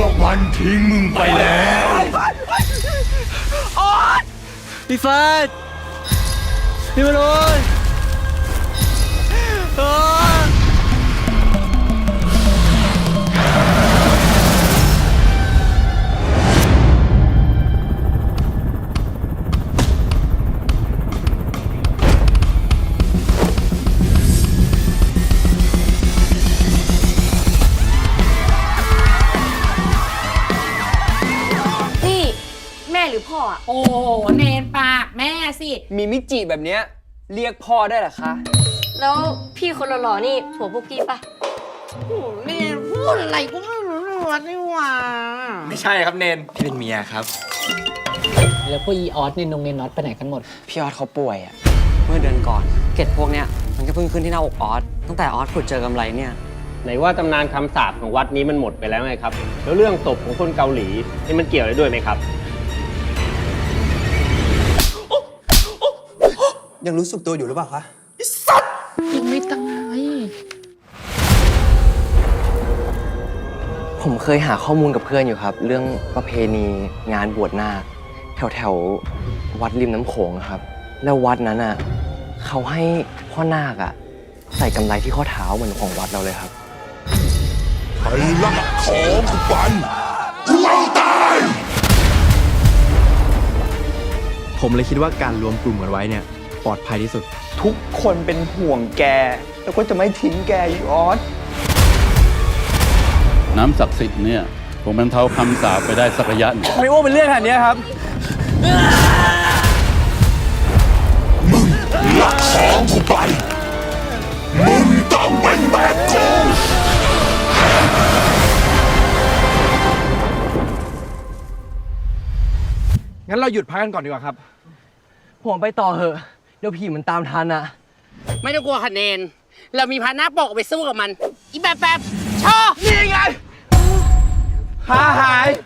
วกมันทิ้งมึงไปแล้วพี่เฟิร์ดพี่มาโด หรือพ่ออะโอ้เนนปากแม่สิ มีมิจิแบบเนี้ยเรียกพ่อได้เหรอคะ แล้วพี่คนหล่อๆนี่ผัวพวกกี้ปะเนนพูดอะไรก็ไม่รู้เรื่องนี่หว่าไม่ใช่ครับเนนพี่เป็นเมียครับ แล้วพวกอีออสเนี่ยนงเนนน็อตไปไหนกันหมด พี่ออสเขาป่วยอะเมื่อเดือนก่อน เกล็ดพวกเนี้ยมันก็เพิ่งขึ้นที่หน้าอกออสตั้งแต่ออสขุดเจอกำไรเนี่ย ไหนว่าตำนานคำสาปของวัดนี้มันหมดไปแล้วไงครับ แล้วเรื่องศพของคนเกาหลีนี่มันเกี่ยวอะไรด้วยไหมครับ ยังรู้สึกตัวอยู่หรือเปล่าคะผมเคยหาข้อมูลกับเพื่อนอยู่ครับ เรื่องประเพณีงานบวชนาคแถวแถวๆวัดริมน้ำโขงอะครับ แล้ววัดนั้นอะเขาให้พ่อนาคอะใส่กำไรที่ข้อเท้าเหมือนของวัดเราเลยครับ ไปลักของกูปันกูเอาตาย ผมเลยคิดว่าการรวมกลุ่มกันไว้เนี่ย ปลอดภัยที่สุด ทุกคนเป็นห่วงแก แล้วก็จะไม่ทิ้งแกอีออสน้ำศักดิ์สิทธิ์เนี่ยคงบรรเทาคำสาปไปได้สักระยะหนึ่งไม่ว่าเป็นเรื่องขนาดเนี้ยครับลักของกูไปมึงต้องเป็นแบบกูงั้นเราหยุดพักกันก่อนดีกว่าครับ ผมไปต่อเหอะ เดี๋ยวผีมันตามทันอะไม่ต้องกลัวค่ะเนน เรามีพาหนาคปกเอาไปสู้กับมัน อีแบบแบบชอนี่ไงหาหายอีแบบแบบ